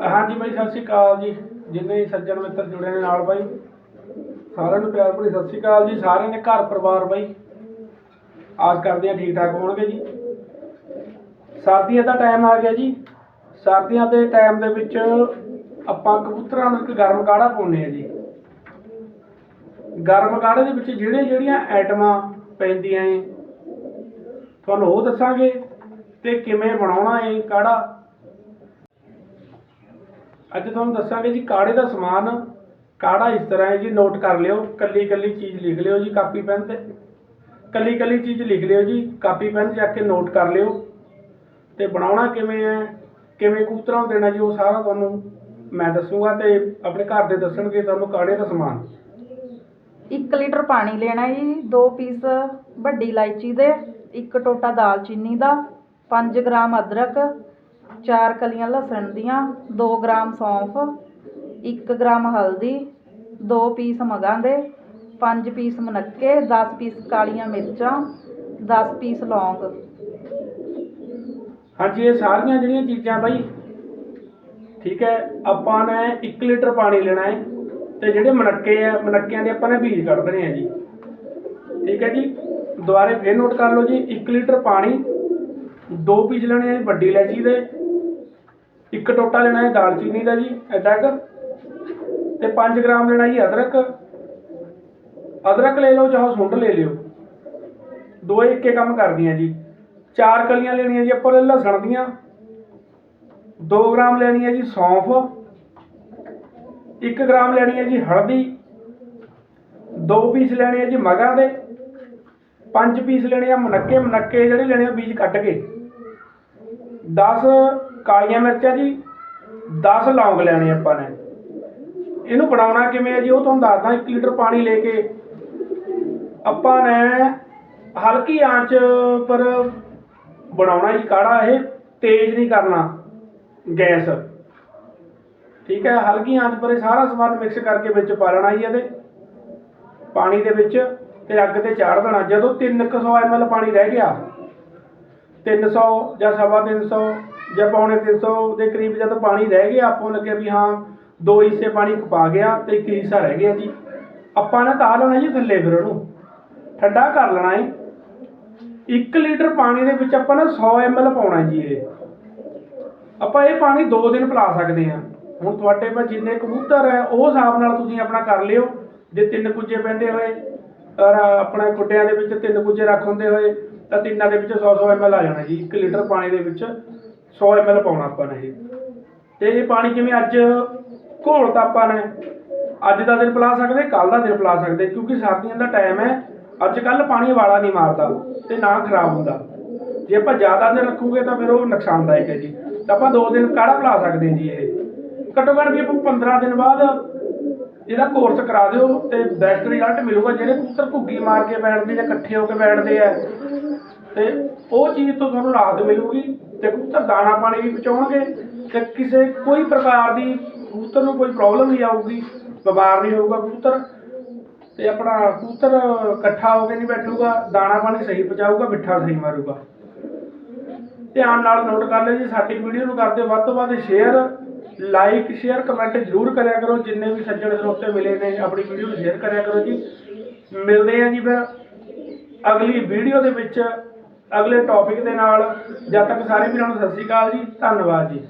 ਹਾਂਜੀ ਬਾਈ, ਸਤਿ ਸ਼੍ਰੀ ਅਕਾਲ ਜੀ। ਜਿੰਨੇ ਸੱਜਣ ਮਿੱਤਰ ਜੁੜੇ ਨੇ ਨਾਲ ਬਾਈ, ਸਾਰਿਆਂ ਨੂੰ ਪਿਆਰ ਭਰੀ ਸਤਿ ਸ਼੍ਰੀ ਅਕਾਲ ਜੀ। ਸਾਰਿਆਂ ਦੇ ਘਰ ਪਰਿਵਾਰ ਬਾਈ, ਆਸ ਕਰਦੇ ਆ ਠੀਕ ਠਾਕ ਹੋਣਗੇ ਜੀ। ਸਰਦੀਆਂ ਦਾ ਟਾਈਮ ਆ ਗਿਆ ਜੀ। ਸਰਦੀਆਂ ਦੇ ਟਾਈਮ ਦੇ ਵਿੱਚ ਆਪਾਂ ਕਬੂਤਰਾਂ ਨੂੰ ਇੱਕ ਗਰਮ ਕਾੜਾ ਪਾਉਂਦੇ ਆ ਜੀ। ਗਰਮ ਕਾੜੇ ਦੇ ਵਿੱਚ ਜਿਹੜੇ ਜਿਹੜੀਆਂ ਆਈਟਮਾਂ ਪੈਂਦੀਆਂ ਏ, ਤੁਹਾਨੂੰ ਉਹ ਦੱਸਾਂਗੇ ਤੇ ਕਿਵੇਂ ਬਣਾਉਣਾ ਏ ਕਾੜਾ। ਅੱਜ ਤੁਹਾਨੂੰ ਦੱਸਾਂਗੇ ਜੀ ਕਾੜੇ ਦਾ ਸਮਾਨ। ਕਾੜਾ ਇਸ ਤਰ੍ਹਾਂ ਹੈ ਜੀ ਨੋਟ ਕਰ ਲਿਓ, ਕੱਲੀ ਕੱਲੀ ਚੀਜ਼ ਲਿਖ ਲਿਓ ਜੀ, ਕਾਪੀ ਪੈਨ ਤੇ। ਕੱਲੀ ਕੱਲੀ ਚੀਜ਼ ਲਿਖ ਲਿਓ ਜੀ, ਕਾਪੀ ਪੈਨ ਜਾ ਕੇ ਨੋਟ ਕਰ ਲਿਓ। ਤੇ ਬਣਾਉਣਾ ਕਿਵੇਂ ਹੈ, ਕਿਵੇਂ ਕਬੂਤਰਾਂ ਨੂੰ ਦੇਣਾ ਜੀ, ਉਹ ਸਾਰਾ ਤੁਹਾਨੂੰ ਮੈਂ ਦੱਸੂਗਾ ਤੇ ਆਪਣੇ ਘਰ ਦੇ ਦੱਸਣਗੇ ਤੁਹਾਨੂੰ ਕਾੜੇ ਦਾ ਸਮਾਨ। 1 ਲੀਟਰ ਪਾਣੀ ਲੈਣਾ ਜੀ 2 ਪੀਸ ਵੱਡੀ ਇਲਾਇਚੀ ਦੇ, ਇੱਕ ਟੋਟਾ ਦਾਲਚੀਨੀ ਦਾ 5 ਗ੍ਰਾਮ ਅਦਰਕ ਚਾਰ ਕਲੀਆਂ ਲਸਣ ਦੀਆਂ 2 ਗ੍ਰਾਮ ਸੌਂਫ 1 ਗ੍ਰਾਮ ਹਲਦੀ 2 ਪੀਸ ਮਗਾਂ ਦੇ 5 ਪੀਸ ਮਨੱਕੇ 10 ਪੀਸ ਕਾਲੀਆਂ ਮਿਰਚਾਂ 10 ਪੀਸ ਲੌਂਗ। ਹਾਂਜੀ, ਇਹ ਸਾਰੀਆਂ ਜਿਹੜੀਆਂ ਚੀਜ਼ਾਂ ਬਾਈ, ਠੀਕ ਹੈ, ਆਪਾਂ ਨੇ 1 ਲੀਟਰ ਪਾਣੀ ਲੈਣਾ ਹੈ ਤੇ ਜਿਹੜੇ ਮਨੱਕੇ ਆ, ਮਨੱਕਿਆਂ ਦੇ ਆਪਾਂ ਨੇ ਬੀਜ ਕੱਢ ਦੇਣੇ ਆ ਜੀ। ਠੀਕ ਹੈ ਜੀ, ਦੁਬਾਰੇ ਫੇਰ ਨੋਟ ਕਰ ਲਓ ਜੀ 1 ਲੀਟਰ ਪਾਣੀ, ਦੋ ਪੀਸ ਲੈਣੇ ਆ ਵੱਡੀ ਇਲਾਇਚੀ ਦੇ ਇੱਕ ਟੋਟਾ ਲੈਣਾ ਹੈ ਦਾਲਚੀਨੀ ਦਾ ਜੀ ਐਡਾ ਕੁ ਤੇ 5 ਗ੍ਰਾਮ ਲੈਣਾ ਜੀ ਅਦਰਕ। ਅਦਰਕ ਲੈ ਲਓ ਚਾਹੇ ਸੁੰਡ ਲੈ ਲਿਓ। ਦੋਏ ਇੱਕੇ ਕੰਮ ਕਰਦੀਆਂ ਜੀ। ਚਾਰ ਕਲੀਆਂ ਲੈਣੀਆਂ ਜੀ ਆਪਾਂ ਲਸਣ ਦੀਆਂ। 2 ਗ੍ਰਾਮ ਲੈਣੀ ਹੈ ਜੀ ਸੌਂਫ। 1 ਗ੍ਰਾਮ ਲੈਣੀ ਹੈ ਜੀ ਹਲਦੀ। 2 ਪੀਸ ਲੈਣੇ ਹੈ ਜੀ ਮਗਾਂ ਦੇ। 5 ਪੀਸ ਲੈਣੇ ਆ ਮਨੱਕੇ ਮਨੱਕੇ ਜਿਹੜੇ ਲੈਣੇ ਆ ਬੀਜ ਕੱਟ ਕੇ। 10 ਕਾਲੀਆਂ ਮਿਰਚਾਂ ਜੀ 10 ਲੌਂਗ ਲੈਣੇ ਆਪਾਂ ਨੇ। ਇਹਨੂੰ ਬਣਾਉਣਾ ਕਿਵੇਂ ਹੈ ਜੀ? ਉਹ ਤੁਹਾਨੂੰ ਦੱਸਦਾ 1 ਲੀਟਰ ਪਾਣੀ ਲੈ ਕੇ। ਆਪਾਂ ਨੇ ਹਲਕੀ ਆਂਚ ਪਰ ਬਣਾਉਣਾ ਜੀ ਕਾੜਾ ਇਹ, ਤੇਜ਼ ਨਹੀਂ ਕਰਨਾ ਗੈਸ। ਠੀਕ ਹੈ, ਹਲਕੀ ਆਂਚ ਪਰ ਇਹ ਸਾਰਾ ਸਮਾਨ ਮਿਕਸ ਕਰਕੇ ਵਿੱਚ ਪਾ ਲੈਣਾ ਜੀ ਇਹਦੇ। ਪਾਣੀ ਦੇ ਵਿੱਚ ਤੇ ਅੱਗ ਤੇ ਚਾੜ ਦੇਣਾ। ਜਦੋਂ 300 ml ਪਾਣੀ ਰਹਿ ਗਿਆ 300 ਜਾਂ ਸਵਾ 300 ਜਾਂ ਪੌਣੇ 300 ਦੇ ਕਰੀਬ ਜਦ ਪਾਣੀ ਰਹਿ ਗਿਆ, ਆਪਾਂ ਨੂੰ ਲੱਗਿਆ ਵੀ ਹਾਂ, ਦੋ ਹਿੱਸੇ ਪਾਣੀ ਖਪਾ ਗਿਆ ਤੇ ਇੱਕ ਹਿੱਸਾ ਰਹਿ ਗਿਆ ਜੀ। ਆਪਾਂ ਨੇ ਤਾਂ ਲੈਣਾ ਜੀ ਥੱਲੇ ਫਿਰ ਉਹਨੂੰ। ਠੰਡਾ ਕਰ ਲੈਣਾ ਹੈ 1 ਲੀਟਰ ਪਾਣੀ ਦੇ ਵਿੱਚ ਆਪਾਂ ਨੇ 100 ml ਪਾਉਣਾ ਜੀ ਇਹ। ਆਪਾਂ ਇਹ ਪਾਣੀ 2 ਦਿਨ ਪਿਲਾ ਸਕਦੇ ਹਾਂ। ਹੁਣ ਤੁਹਾਡੇ ਕੋਲ ਜਿੰਨੇ ਕਬੂਤਰ ਹੈ, ਉਹ ਹਿਸਾਬ ਨਾਲ ਤੁਸੀਂ ਆਪਣਾ ਕਰ ਲਿਓ। ਜੇ ਤਿੰਨ ਕੁੱਜੇ ਪੈਂਦੇ ਹੋਏ ਆਪਣੇ ਕੁੱਡਿਆਂ ਦੇ ਵਿੱਚ ਤਿੰਨ ਕੁੱਜੇ ਰੱਖ ਹੁੰਦੇ ਹੋਏ, ਤਾਂ ਤਿੰਨਾਂ ਦੇ ਵਿੱਚ 100 100 ml ਆ ਜਾਣਾ ਜੀ। 1 ਲੀਟਰ ਪਾਣੀ ਦੇ ਵਿੱਚ 100 ml ਪਾਉਣਾ ਆਪਾਂ ਨੇ ਇਹ। ਤੇ ਇਹ ਪਾਣੀ ਜਿਵੇਂ ਅੱਜ ਘੋਲਤਾ ਆਪਾਂ ਨੇ। ਅੱਜ ਦਾ ਦਿਨ ਪਿਲਾ ਸਕਦੇ ਕੱਲ ਦਾ ਦਿਨ ਪਿਲਾ ਸਕਦੇ, ਕਿਉਂਕਿ ਸਰਦੀਆਂ ਦਾ ਟਾਈਮ ਹੈ, ਅੱਜ ਕੱਲ ਪਾਣੀ ਵਾਲਾ ਨਹੀਂ ਮਾਰਦਾ ਤੇ ਨਾ ਖਰਾਬ ਹੁੰਦਾ। ਜੇ ਆਪਾਂ ਜ਼ਿਆਦਾ ਦਿਨ ਰੱਖੂਗੇ ਤਾਂ ਫਿਰ ਉਹ ਨੁਕਸਾਨਦਾਇਕ ਹੈ ਜੀ। ਤਾਂ ਆਪਾਂ 2 ਦਿਨ ਕਾੜਾ ਪਿਲਾ ਸਕਦੇ ਜੀ ਇਹ? ਘੱਟੋ ਘੱਟ ਵੀ ਆਪਾਂ 15 ਦਿਨ ਬਾਅਦ ਇਹਦਾ ਕੋਰਸ ਕਰਾ ਦਿਓ ਤੇ ਬੈਸਟ ਰਿਜ਼ਲਟ ਮਿਲੂਗਾ। ਜਿਹੜੇ ਕਬੂਤਰ ਘੁੱਗੀ ਮਾਰ ਕੇ ਬੈਠਦੇ ਜਾਂ ਇਕੱਠੇ ਹੋ ਕੇ ਬੈਠਦੇ ਆ, ਤੇ ਉਹ ਚੀਜ਼ ਤੋਂ ਤੁਹਾਨੂੰ ਰਾਹਤ ਮਿਲੂਗੀ। ਤੇ ਕਬੂਤਰ ਦਾਣਾ ਪਾਣੀ ਵੀ ਪਹੁੰਚਾਉਣਗੇ ਤੇ ਕਿਸੇ ਕੋਈ ਪ੍ਰਕਾਰ ਦੀ ਕਬੂਤਰ ਨੂੰ ਕੋਈ ਪ੍ਰੋਬਲਮ ਨਹੀਂ ਆਊਗੀ, ਬਿਮਾਰ ਨਹੀਂ ਹੋਊਗਾ ਕਬੂਤਰ। ਤੇ ਆਪਣਾ ਕਬੂਤਰ ਇਕੱਠਾ ਹੋ ਕੇ ਨਹੀਂ ਬੈਠੂਗਾ, ਦਾਣਾ ਪਾਣੀ ਸਹੀ ਪਹੁੰਚਾਊਗਾ, ਮਿੱਠਾ ਸਹੀ ਮਾਰੂਗਾ। ਧਿਆਨ ਨਾਲ ਨੋਟ ਕਰ ਲਿਓ ਜੀ, ਸਾਡੀ ਵੀਡੀਓ ਨੂੰ ਕਰਦੇ ਵੱਧ ਤੋਂ ਵੱਧ ਸ਼ੇਅਰ ਲਾਈਕ ਸ਼ੇਅਰ ਕਮੈਂਟ ਜ਼ਰੂਰ ਕਰਿਆ ਕਰੋ। ਜਿੰਨੇ ਵੀ ਸੱਜਣ ਸਰੋਤੇ ਮਿਲੇ ਨੇ, ਆਪਣੀ ਵੀਡੀਓ ਨੂੰ ਸ਼ੇਅਰ ਕਰਿਆ ਕਰੋ ਜੀ। ਮਿਲਦੇ ਆ ਜੀ ਫਿਰ ਅਗਲੀ ਵੀਡੀਓ ਦੇ ਵਿੱਚ। ਅਗਲੇ ਟੌਪਿਕ ਦੇ ਨਾਲ ਜਦ ਤੱਕ ਸਾਰੇ ਵੀਰਾਂ ਨੂੰ ਸਤਿ ਸ਼੍ਰੀ ਅਕਾਲ ਜੀ, ਧੰਨਵਾਦ ਜੀ।